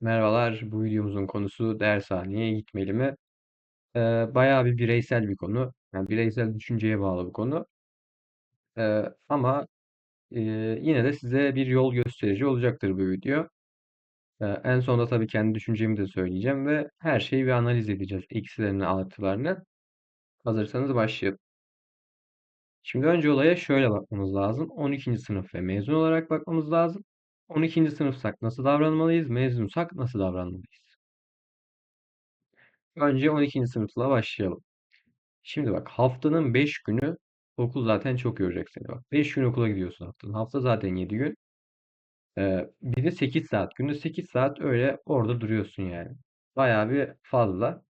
Merhabalar, bu videomuzun konusu dershaneye gitmeli mi? Ee, bayağı bir bireysel bir konu. Yani bireysel düşünceye bağlı bir konu. Ee, ama e, yine de size bir yol gösterici olacaktır bu video. Ee, en sonunda tabii kendi düşüncemi de söyleyeceğim ve her şeyi bir analiz edeceğiz. Eksilerini, artılarını. Hazırsanız başlayalım. Şimdi önce olaya şöyle bakmamız lazım. 12. sınıf ve mezun olarak bakmamız lazım. 12. sınıfsak nasıl davranmalıyız? Mezunsak nasıl davranmalıyız? Önce 12. sınıfla başlayalım. Şimdi bak haftanın 5 günü okul zaten çok yoracak seni bak. 5 gün okula gidiyorsun haftanın. Hafta zaten 7 gün. Ee, bir de 8 saat. Günde 8 saat öyle orada duruyorsun yani. Bayağı bir fazla.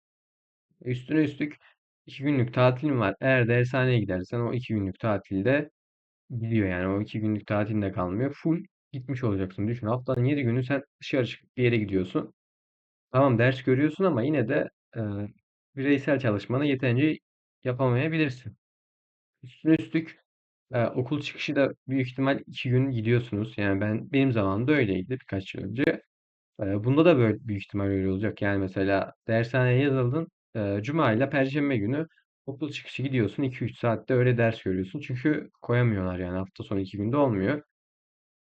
Üstüne üstlük 2 günlük tatilin var. Eğer dershaneye gidersen o 2 günlük tatilde gidiyor yani. O 2 günlük tatilinde kalmıyor. Full gitmiş olacaksın. Düşün haftanın 7 günü sen dışarı çıkıp bir yere gidiyorsun. Tamam ders görüyorsun ama yine de e, bireysel çalışmanı yeterince yapamayabilirsin. Üstüne üstlük e, okul çıkışı da büyük ihtimal iki gün gidiyorsunuz. Yani ben benim zamanımda öyleydi birkaç yıl önce. E, bunda da böyle büyük ihtimal öyle olacak. Yani mesela dershaneye yazıldın. E, Cuma ile Perşembe günü okul çıkışı gidiyorsun. 2-3 saatte öyle ders görüyorsun. Çünkü koyamıyorlar yani hafta sonu iki günde olmuyor.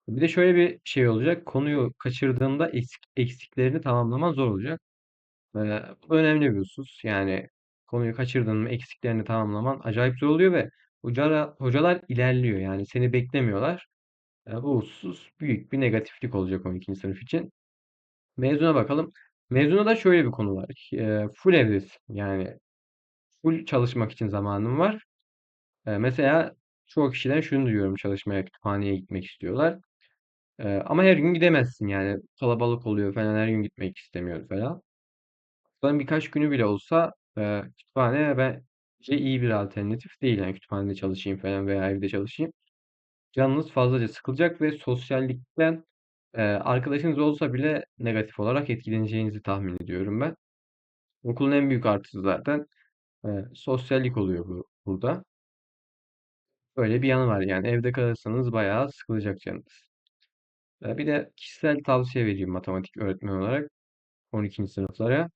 Bir de şöyle bir şey olacak. Konuyu kaçırdığında eksik, eksiklerini tamamlaman zor olacak. E, bu önemli bir husus. Yani konuyu kaçırdın mı eksiklerini tamamlaman acayip zor oluyor ve hocalar, hocalar ilerliyor. Yani seni beklemiyorlar. E, bu husus büyük bir negatiflik olacak 12. sınıf için. Mezuna bakalım. Mezuna da şöyle bir konu var. E, full evdesin. Yani full çalışmak için zamanın var. E, mesela çoğu kişiden şunu duyuyorum çalışmaya, kütüphaneye gitmek istiyorlar. E, ama her gün gidemezsin yani. Kalabalık oluyor falan her gün gitmek istemiyor falan. Haftanın birkaç günü bile olsa e, kütüphane bence iyi bir alternatif değil. Yani kütüphanede çalışayım falan veya evde çalışayım. Canınız fazlaca sıkılacak ve sosyallikten e, arkadaşınız olsa bile negatif olarak etkileneceğinizi tahmin ediyorum ben. Okulun en büyük artısı zaten e, sosyallik oluyor bu burada. Böyle bir yanı var yani evde kalırsanız bayağı sıkılacak canınız. Bir de kişisel tavsiye vereyim matematik öğretmeni olarak 12. sınıflara.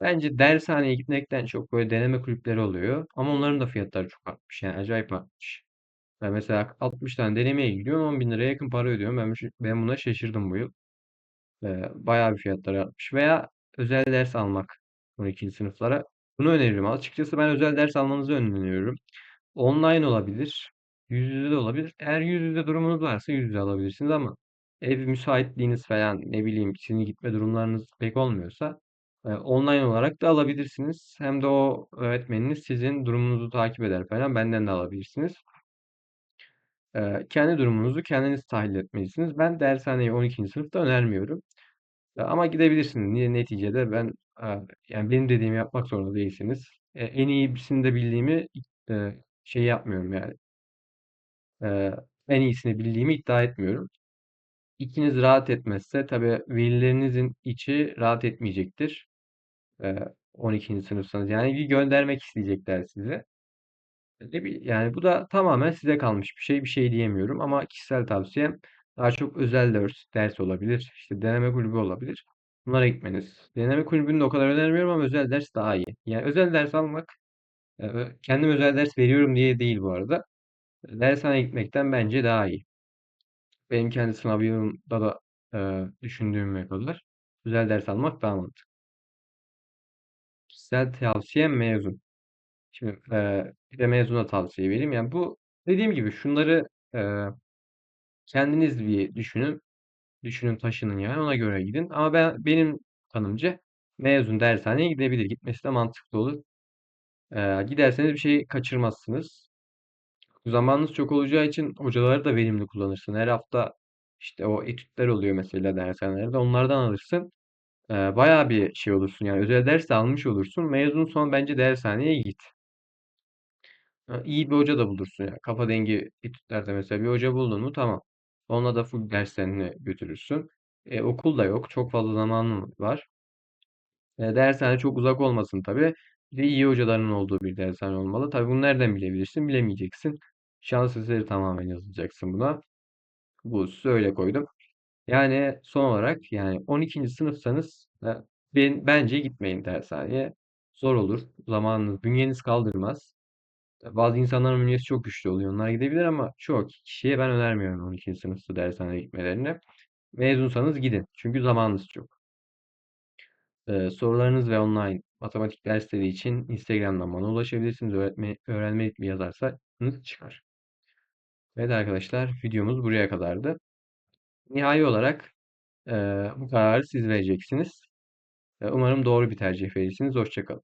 Bence dershaneye gitmekten çok böyle deneme kulüpleri oluyor. Ama onların da fiyatları çok artmış. Yani acayip artmış. Ben mesela 60 tane denemeye gidiyorum 10 bin liraya yakın para ödüyorum. Ben, ben buna şaşırdım bu yıl. Bayağı bir fiyatları artmış. Veya özel ders almak 12. sınıflara. Bunu öneririm. Açıkçası ben özel ders almanızı öneriyorum. Online olabilir. Yüz yüze de olabilir. Eğer yüz yüze durumunuz varsa yüz yüze alabilirsiniz ama ev müsaitliğiniz falan ne bileyim sizin gitme durumlarınız pek olmuyorsa e, online olarak da alabilirsiniz. Hem de o öğretmeniniz sizin durumunuzu takip eder falan. Benden de alabilirsiniz. E, kendi durumunuzu kendiniz tahlil etmelisiniz. Ben dershaneyi 12. sınıfta önermiyorum. E, ama gidebilirsiniz. Niye neticede ben e, yani benim dediğimi yapmak zorunda değilsiniz. E, en iyisini de bildiğimi e, şey yapmıyorum yani. Ee, en iyisini bildiğimi iddia etmiyorum. İkiniz rahat etmezse tabii velilerinizin içi rahat etmeyecektir. Ee, 12. sınıfsanız. Yani bir göndermek isteyecekler sizi. Yani bu da tamamen size kalmış bir şey. Bir şey diyemiyorum ama kişisel tavsiyem daha çok özel ders, ders olabilir. İşte deneme kulübü olabilir. Bunlara gitmeniz. Deneme kulübünü de o kadar önermiyorum ama özel ders daha iyi. Yani özel ders almak, kendim özel ders veriyorum diye değil bu arada. Dershaneye gitmekten bence daha iyi. Benim kendi sınav yılımda da e, düşündüğüm metoller. Güzel ders almak daha mantıklı. Kişisel tavsiyem mezun. Şimdi e, bir de mezuna tavsiye vereyim. Yani bu dediğim gibi şunları e, kendiniz bir düşünün. Düşünün taşının yani ona göre gidin. Ama ben benim kanımca mezun dershaneye gidebilir. Gitmesi de mantıklı olur. E, giderseniz bir şey kaçırmazsınız. Zamanınız çok olacağı için hocaları da verimli kullanırsın. Her hafta işte o etütler oluyor mesela dershanelerde. Onlardan alırsın. Ee, bayağı bir şey olursun yani özel ders de almış olursun. Mezun son bence dershaneye git. İyi bir hoca da bulursun ya. Kafa dengi etütlerde mesela bir hoca buldun mu tamam. Onunla da full derslerini götürürsün. E, okul da yok. Çok fazla zamanın var. E, dershane çok uzak olmasın tabii. Bir de iyi hocaların olduğu bir dershane olmalı. Tabii bunu nereden bilebilirsin? Bilemeyeceksin. Şans eseri tamamen yazılacaksın buna. Bu öyle koydum. Yani son olarak yani 12. sınıfsanız e, ben, bence gitmeyin dershaneye. Zor olur. Zamanınız, bünyeniz kaldırmaz. Bazı insanların bünyesi çok güçlü oluyor. Onlar gidebilir ama çoğu kişiye ben önermiyorum 12. sınıfta dershaneye gitmelerini. Mezunsanız gidin. Çünkü zamanınız çok. Ee, sorularınız ve online matematik dersleri için Instagram'dan bana ulaşabilirsiniz. Öğretme, öğrenmelik mi yazarsanız çıkar. Evet arkadaşlar videomuz buraya kadardı. Nihai olarak e, bu kararı siz vereceksiniz. E, umarım doğru bir tercih verirsiniz. Hoşça kalın.